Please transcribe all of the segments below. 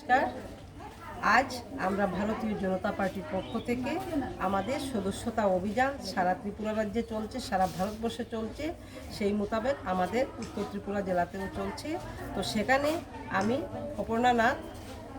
নমস্কার। আজ আমরা ভারতীয় জনতা পার্টির পক্ষ থেকে আমাদের সদস্যতা অভিযান সারা ত্রিপুরা রাজ্যে চলছে, সারা ভারতবর্ষে চলছে। সেই মোতাবেক আমাদের উত্তর ত্রিপুরা জেলাতেও চলছে। তো সেখানে আমি অপর্ণা নাথ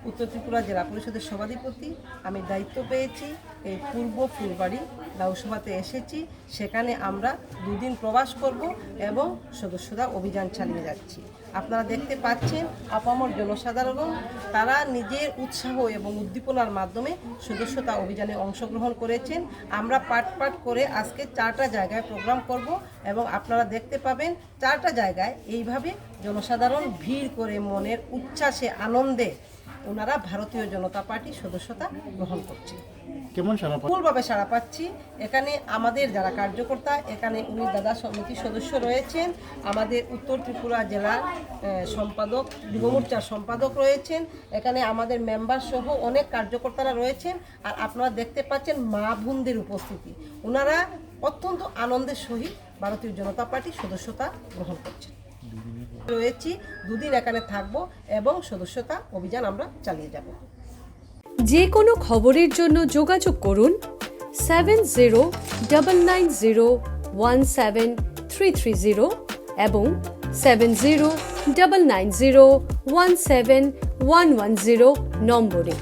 উত্তর ত্রিপুরা জেলা পরিষদের সভাধিপতি। আমি দায়িত্ব পেয়েছি এই পূর্ব ফুলবাড়ি দাউসভাতে এসেছি। সেখানে আমরা দুদিন প্রবাস করব এবং সদস্যতা অভিযান চালিয়ে যাচ্ছি। আপনারা দেখতে পাচ্ছেন আপামর জনসাধারণ, তারা নিজের উৎসাহ এবং উদ্দীপনার মাধ্যমে সদস্যতা অভিযানে অংশগ্রহণ করেছেন। আমরা পাট পাট করে আজকে চারটা জায়গায় প্রোগ্রাম করব এবং আপনারা দেখতে পাবেন চারটা জায়গায় এইভাবে জনসাধারণ ভিড় করে মনের উচ্ছ্বাসে, আনন্দে ওনারা ভারতীয় জনতা পার্টির সদস্যতা গ্রহণ করছে। কেমন সারা? ফুলভাবে সাড়া পাচ্ছি। এখানে আমাদের যারা কার্যকর্তা এখানে উনি দাদা সমিতির সদস্য রয়েছেন। আমাদের উত্তর ত্রিপুরা জেলার সম্পাদক যুব মোর্চার সম্পাদক রয়েছেন। এখানে আমাদের মেম্বার সহ অনেক কার্যকর্তারা রয়েছেন। আর আপনারা দেখতে পাচ্ছেন মা বোনদের উপস্থিতি। ওনারা অত্যন্ত আনন্দের সহিত ভারতীয় জনতা পার্টির সদস্যতা গ্রহণ করছেন। রয়েছি, দুদিন এখানে থাকব এবং সদস্যতা অভিযান আমরা চালিয়ে যাব। যে কোনো খবরের জন্য যোগাযোগ করুন seven zero double nine zero one seven three three zero এবং seven zero double nine zero one seven one one zero নম্বরে।